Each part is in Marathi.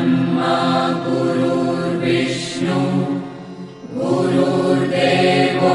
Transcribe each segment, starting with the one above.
ब्रह्मा गुरुर्विष्णु गुरुर्देवो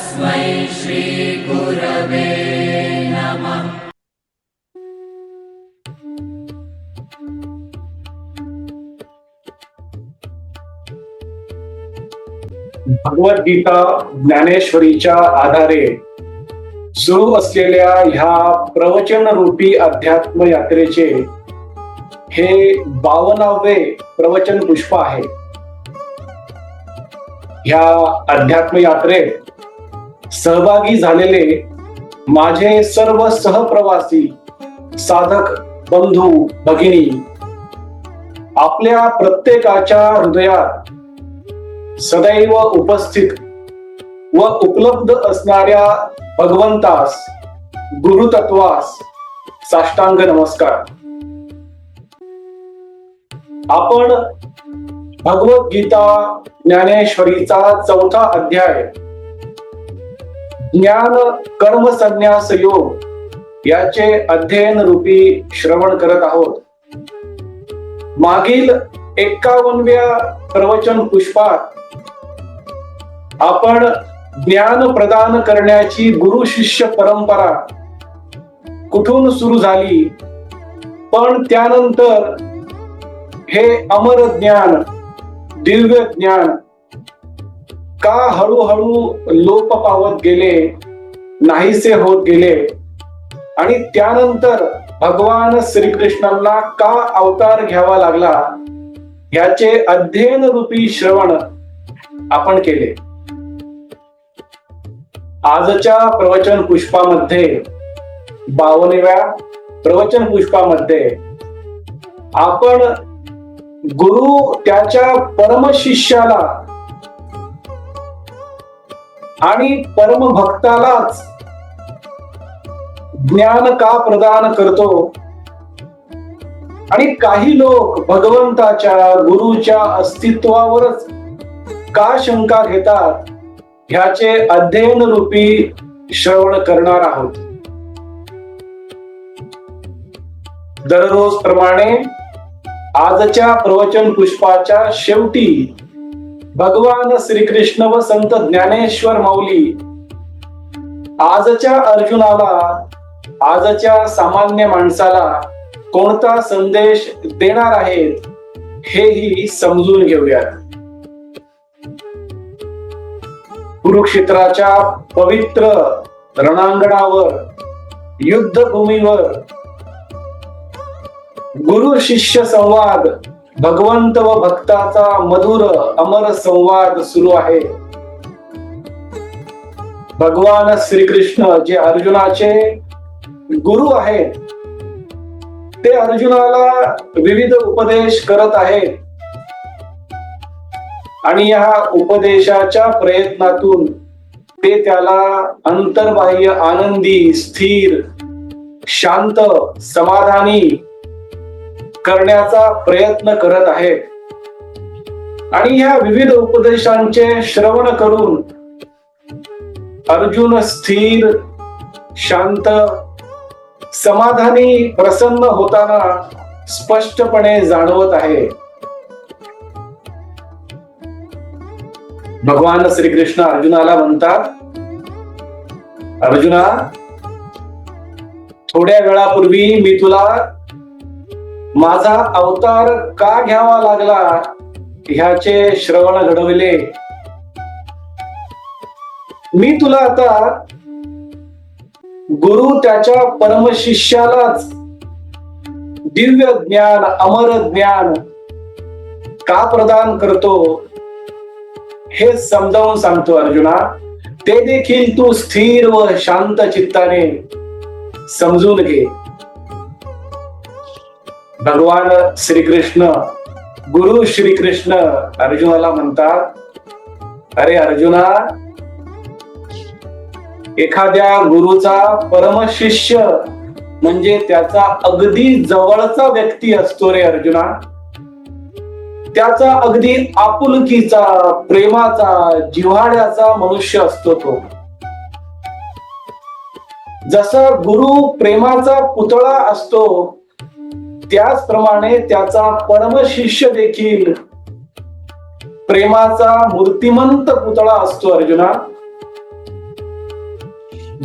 भगवद्गीता ज्ञानेश्वरीच्या आधारे सुरू असलेल्या ह्या प्रवचन रूपी अध्यात्म यात्रेचे हे बावनावे प्रवचन पुष्प आहे. ह्या अध्यात्म यात्रेत सहभागी झालेले माझे सर्व सहप्रवासी साधक बंधू भगिनी आपल्या प्रत्येकाच्या हृदयात सदैव उपस्थित व उपलब्ध असणाऱ्या भगवंतास गुरुतत्वास साष्टांग नमस्कार. आपण भगवद्गीता ज्ञानेश्वरीचा चौथा अध्याय ज्ञान कर्म संन्यास योग याचे अध्ययन रूपी श्रवण करत आहोत. मागील एक्कावनव्या प्रवचन पुष्पात आपण ज्ञान प्रदान करण्याची गुरु शिष्य परंपरा कुठून सुरू झाली? पण त्यानंतर हे अमर ज्ञान दिव्य ज्ञान का हळूहळू लोप पावत गेले नाहीसे होत गेले? आणि त्यानंतर भगवान श्रीकृष्णांना का अवतार घ्यावा लागला? याचे अध्ययन रूपी श्रवण आपण केले. आजच्या प्रवचन पुष्पामध्ये बावनव्या प्रवचन पुष्पामध्ये आपण गुरु त्याच्या परमशिष्याला आणि परमभक्तालाच ज्ञान का प्रदान करतो? आणि काही लोक भगवंताच्या गुरुच्या अस्तित्वावरच का शंका घेतात ह्याचे अध्ययन रूपी श्रवण करणार आहोत. दररोज प्रमाणे आजच्या प्रवचन पुष्पाच्या शेवटी भगवान श्रीकृष्ण व संत ज्ञानेश्वर माऊली आजच्या अर्जुनाला आजच्या सामान्य माणसाला कोणता संदेश देणार आहेत हेही समजून घेऊयात. कुरुक्षेत्राच्या पवित्र रणांगणावर युद्धभूमीवर गुरु शिष्य संवाद भगवंत व भक्ताचा मधुर अमर संवाद सुरू आहे. भगवान श्रीकृष्ण जे अर्जुनाचे गुरु आहेत ते अर्जुनाला विविध उपदेश करत आहेत. आणि या उपदेशाच्या प्रयत्नातून ते त्याला अंतर्बाह्य आनंदी स्थिर शांत समाधानी करण्याचा प्रयत्न करत आहेत. आणि ह्या विविध उपदेशांचे श्रवण करून अर्जुन स्थिर शांत समाधानी प्रसन्न होताना स्पष्टपणे जाणवत आहे. भगवान श्रीकृष्ण अर्जुनाला म्हणतात अर्जुना थोड्या वेळापूर्वी मी तुला माझा अवतार का घ्यावा लागला ह्याचे श्रवण घडविले? मी तुला आता गुरु त्याच्या परमशिष्यालाच दिव्य ज्ञान अमर ज्ञान का प्रदान करतो हे समजावून सांगतो अर्जुना. ते देखील तू स्थिर व शांत चित्ताने समजून घे. भगवान श्रीकृष्ण गुरु श्रीकृष्ण अर्जुनाला म्हणतात अरे अर्जुना एखाद्या गुरुचा परमशिष्य म्हणजे त्याचा अगदी जवळचा व्यक्ती असतो रे अर्जुना. त्याचा अगदी आपुलकीचा प्रेमाचा जिव्हाळ्याचा मनुष्य असतो तो. जसा गुरु प्रेमाचा पुतळा असतो त्याचप्रमाणे त्याचा परमशिष्य देखील प्रेमाचा मूर्तिमंत पुतळा असतो अर्जुना.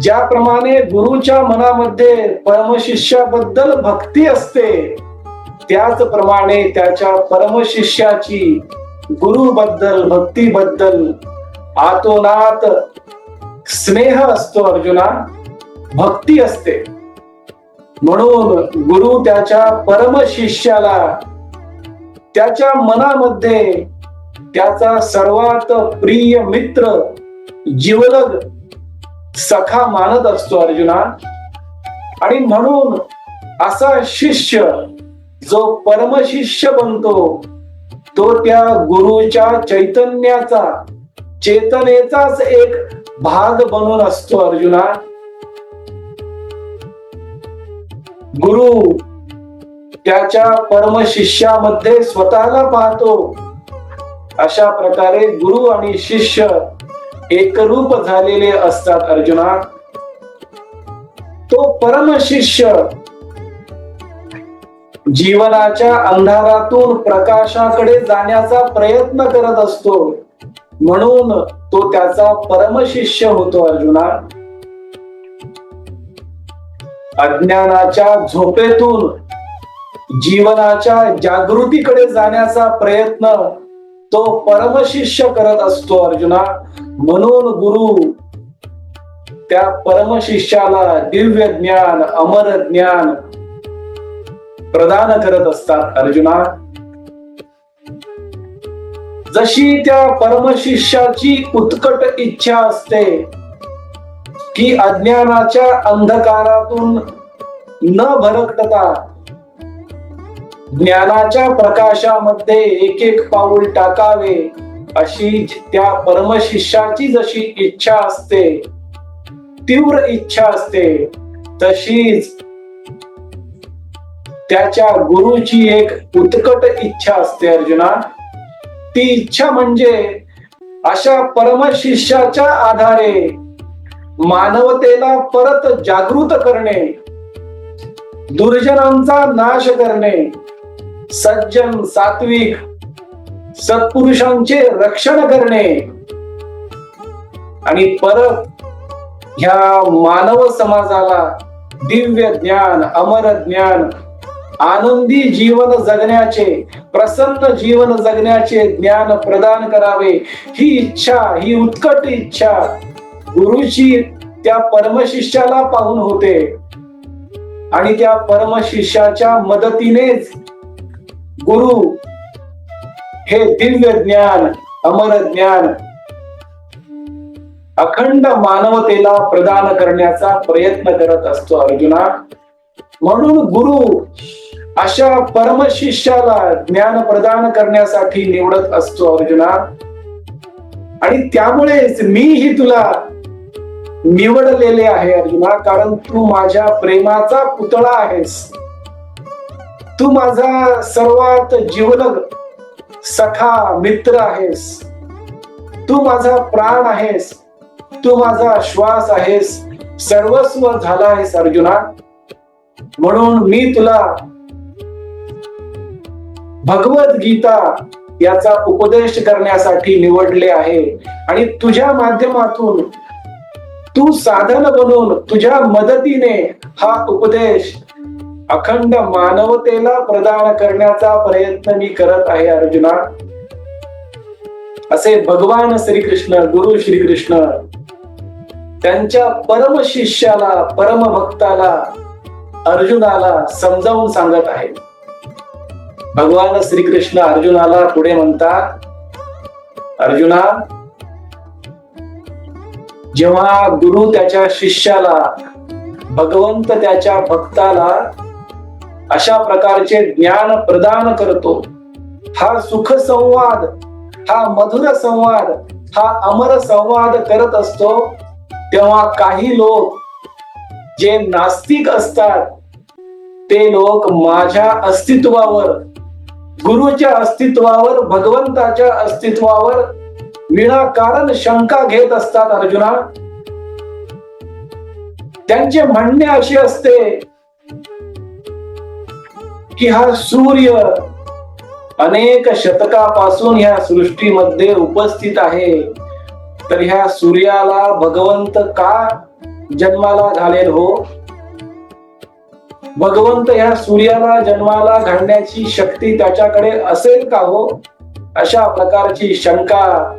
ज्याप्रमाणे गुरुच्या मनामध्ये परमशिष्याबद्दल भक्ती असते त्याचप्रमाणे त्याच्या परमशिष्याची गुरुबद्दल भक्तीबद्दल आतोनात स्नेह असतो अर्जुना भक्ती असते. म्हणून गुरु त्याच्या परमशिष्याला त्याच्या मनामध्ये त्याचा सर्वात प्रिय मित्र जीवलग सखा मानत असतो अर्जुना. आणि म्हणून असा शिष्य जो परमशिष्य बनतो तो त्या गुरुच्या चैतन्याचा चेतनेचाच एक भाग बनून असतो अर्जुना. गुरु त्याच्या परमशिष्यामध्ये स्वतःला पाहतो. अशा प्रकारे गुरु आणि शिष्य एकरूप झालेले असतात अर्जुना. तो परमशिष्य जीवनाच्या अंधारातून प्रकाशाकडे जाण्याचा प्रयत्न करत असतो. म्हणून तो त्याचा परमशिष्य होतो अर्जुना. अज्ञानाच्या झोपेतून जीवनाच्या जागृतीकडे जाण्याचा प्रयत्न तो परमशिष्य करत असतो अर्जुना. म्हणून गुरु त्या परमशिष्याला दिव्य ज्ञान अमर ज्ञान प्रदान करत असतात अर्जुना. जशी त्या परमशिष्याची उत्कट इच्छा असते की अज्ञानाच्या अंधकारातून न भरकटता ज्ञानाच्या प्रकाशामध्ये एक एक पाऊल टाकावे. अशी त्या परमशिष्याची जशी इच्छा असते तीव्र इच्छा असते तशीच त्याच्या गुरुची एक उत्कट इच्छा असते अर्जुना. ती इच्छा म्हणजे अशा परमशिष्याच्या आधारे मानवतेला परत जागृत करणे दुर्जनांचा नाश करणे सज्जन सात्विक सत्पुरुषांचे रक्षण करणे. आणि परत ह्या मानव समाजाला दिव्य ज्ञान अमर ज्ञान आनंदी जीवन जगण्याचे प्रसन्न जीवन जगण्याचे ज्ञान प्रदान करावे. ही इच्छा ही उत्कट इच्छा गुरुची त्या परमशिष्याला पाहून होते. आणि त्या परमशिष्याच्या मदतीनेच गुरु हे दिव्य ज्ञान अमर ज्ञान अखंड मानवतेला प्रदान करण्याचा प्रयत्न करत असतो अर्जुना. म्हणून गुरु अशा परमशिष्याला ज्ञान प्रदान करण्यासाठी निवडत असतो अर्जुना. आणि त्यामुळेच मीही तुला निवडलेले आहे अर्जुना कारण तू माझ्या प्रेमाचा पुतळा आहेस. तू माझा सर्वात जीवलग सखा मित्र आहेस. तू माझा प्राण आहेस. तू माझा श्वास आहेस. सर्वस्व झाला आहेस अर्जुना. म्हणून मी तुला भगवत गीता याचा उपदेश करण्यासाठी निवडले आहे. आणि तुझ्या माध्यमातून तू साधन बनून तुझ्या मदतीने हा उपदेश अखंड मानवतेला प्रदान करण्याचा प्रयत्न मी करत आहे अर्जुना. असे भगवान श्रीकृष्ण गुरु श्रीकृष्ण त्यांच्या परम शिष्याला परम भक्ताला अर्जुनाला समजावून सांगत आहे भगवान श्रीकृष्ण अर्जुनाला पुढे म्हणतात अर्जुना जेव्हा गुरु त्याच्या शिष्याला भगवंत त्याच्या भक्ताला अशा प्रकारचे ज्ञान प्रदान करतो. हा सुख संवाद हा मधुर संवाद हा अमर संवाद करत असतो तेव्हा काही लोक जे नास्तिक असतात ते लोक माझ्या अस्तित्वावर गुरुच्या अस्तित्वावर भगवंताच्या अस्तित्वावर विनाकारण शंका घेत असतात अर्जुना. त्यांचे म्हणणे असे असते की हा सूर्य अनेक शतकापासून ह्या सृष्टीमध्ये उपस्थित आहे. तर ह्या सूर्याला भगवंत का जन्माला घालेल हो? भगवंत ह्या सूर्याला जन्माला घालण्याची शक्ती त्याच्याकडे असेल का हो? अशा प्रकारची शंका.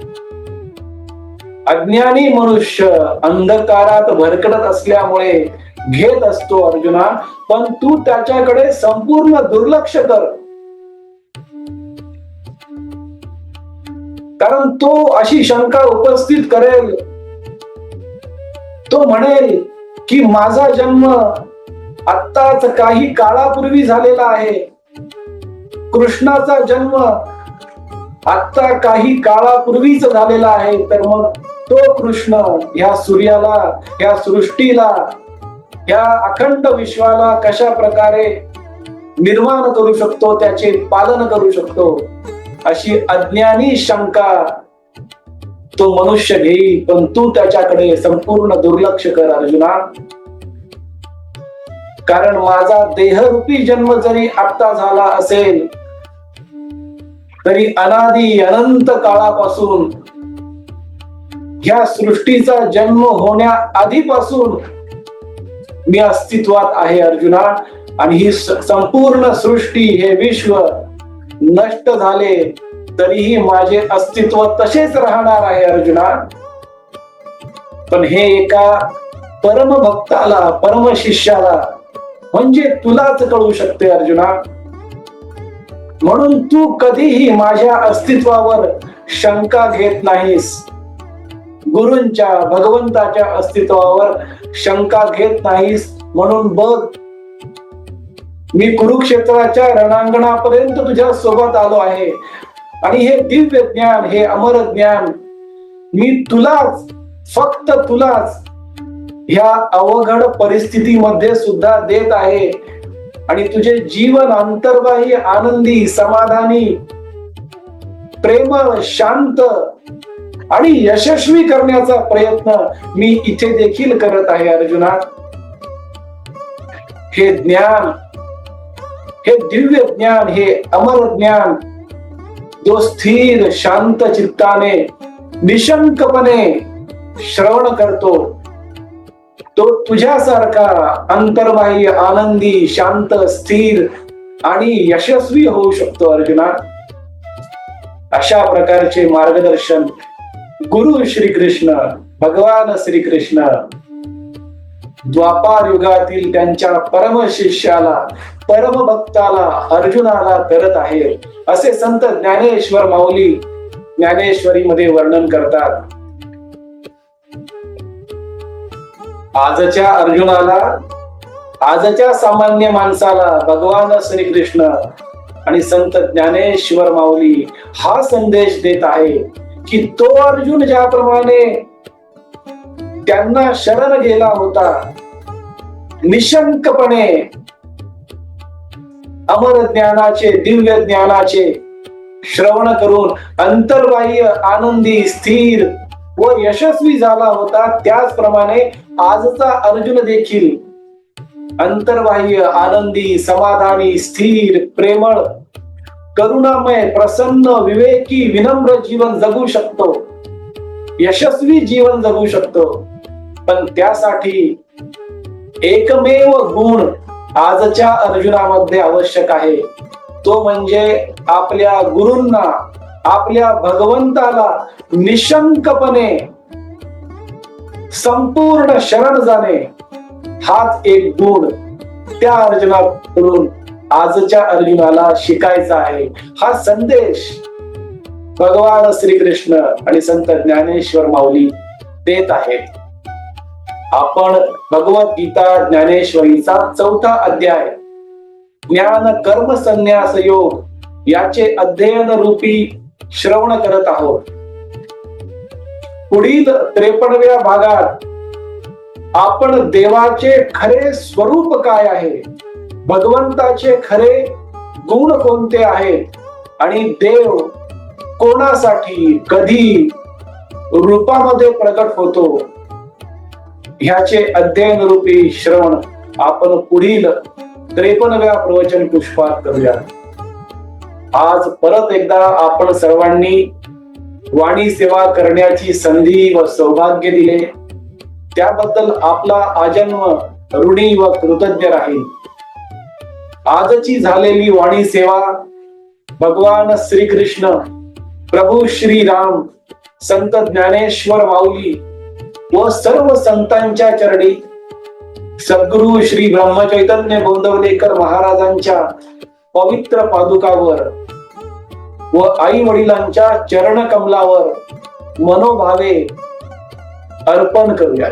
अज्ञानी मनुष्य अंधकारात भरकटत असल्यामुळे घेत असतो अर्जुना पण तू त्याच्याकडे संपूर्ण दुर्लक्ष कर. कारण तो अशी शंका उपस्थित करेल. तो म्हणेल की माझा जन्म आत्ताच काही काळापूर्वी झालेला आहे. कृष्णाचा जन्म आत्ता काही काळापूर्वीच झालेला आहे. तर मग तो कृष्ण ह्या सूर्याला ह्या सृष्टीला या अखंड विश्वाला कशा प्रकारे निर्माण करू शकतो त्याचे पालन करू शकतो अशी अज्ञानी शंका तो मनुष्य घेईल. पण तू त्याच्याकडे संपूर्ण दुर्लक्ष कर अर्जुना. कारण माझा देहरूपी जन्म जरी आत्ता झाला असेल तरी अनादी अनंत काळापासून ह्या सृष्टीचा जन्म होण्या आधीपासून मी अस्तित्वात आहे अर्जुना आणि ही संपूर्ण सृष्टी हे विश्व नष्ट झाले तरीही माझे अस्तित्व तसेच राहणार आहे अर्जुना. पण हे एका परम भक्ताला परम शिष्याला म्हणजे तुलाच कळू शकते अर्जुना. म्हणून तू कधीही माझ्या अस्तित्वावर शंका घेत नाहीस. गुरूंच्या भगवंताच्या अस्तित्वावर शंका घेत नाहीस म्हणून बघ. मी कुरुक्षेत्राच्या रणांगणापर्यंत तुझ्या सोबत आलो आहे. आणि हे दिव्य ज्ञान हे अमर ज्ञान मी तुलाच फक्त तुलाच ह्या अवघड परिस्थितीमध्ये सुद्धा देत आहे. आणि तुझे जीवन अंतर्बाही आनंदी समाधानी प्रेमळ शांत आणि यशस्वी करण्याचा प्रयत्न मी इथे देखील करत आहे अर्जुना. हे ज्ञान हे दिव्य ज्ञान हे अमर ज्ञान जो स्थिर शांत चित्ताने निशंकपणे श्रवण करतो तो तुझ्यासारखा अंतर्बाह्य आनंदी शांत स्थिर आणि यशस्वी होऊ शकतो अर्जुना. अशा प्रकारचे मार्गदर्शन गुरु श्रीकृष्ण भगवान श्रीकृष्ण द्वापार युगातील त्यांच्या परम शिष्याला परम भक्ताला अर्जुनाला करत आहे असे संत ज्ञानेश्वर माऊली ज्ञानेश्वरी मध्ये वर्णन करतात. आजच्या अर्जुनाला आजच्या सामान्य माणसाला भगवान श्रीकृष्ण आणि संत ज्ञानेश्वर माऊली हा संदेश देत आहे. की तो अर्जुन ज्याप्रमाणे त्यांना शरण गेला होता निशंकपणे अमर ज्ञानाचे दिव्य ज्ञानाचे श्रवण करून अंतर्बाह्य आनंदी स्थिर व यशस्वी झाला होता. त्याचप्रमाणे आजचा अर्जुन देखील अंतर्बाह्य आनंदी समाधानी स्थिर प्रेमळ करुणामय प्रसन्न विवेकी विनम्र जीवन जगू शकतो. यशस्वी जीवन जगू शकतो. पण त्यासाठी एकमेव गुण आजच्या अर्जुनामध्ये आवश्यक आहे. तो म्हणजे आपल्या गुरूंना आपल्या भगवंताला निशंकपणे संपूर्ण शरण जाणे. हाच एक गुण त्या अर्जुनाकडून आजच्या अर्जुनाला शिकायचा आहे. हा संदेश भगवान श्रीकृष्ण आणि संत ज्ञानेश्वर माऊली देत आहेत. आपण भगवद्गीता ज्ञानेश्वरीचा चौथा अध्याय ज्ञान कर्म संन्यास योग याचे अध्ययन रूपी श्रवण करत आहोत. पुढील त्रेपणव्या भागात आपण देवाचे खरे स्वरूप काय आहे? भगवंताचे खरे गुण कोणते आहेत? आणि देव कोणासाठी कधी रूपामध्ये प्रकट होतो? ह्याचे अध्ययन रूपी श्रवण आपण पुढील त्रेपन्नव्या प्रवचन पुष्पात करूया. आज परत एकदा आपण सर्वांनी वाणी सेवा करण्याची संधी व सौभाग्य दिले. त्याबद्दल आपला आजन्म ऋणी व कृतज्ञ राहील. आजची झालेली वाणी सेवा भगवान श्रीकृष्ण प्रभू श्रीराम संत ज्ञानेश्वर माऊली व सर्व संतांच्या चरणी सद्गुरु श्री ब्रह्मचैतन्य गोंदवलेकर महाराजांच्या पवित्र पादुकावर व आई वडिलांच्या चरण कमलावर मनोभावे अर्पण करूयात.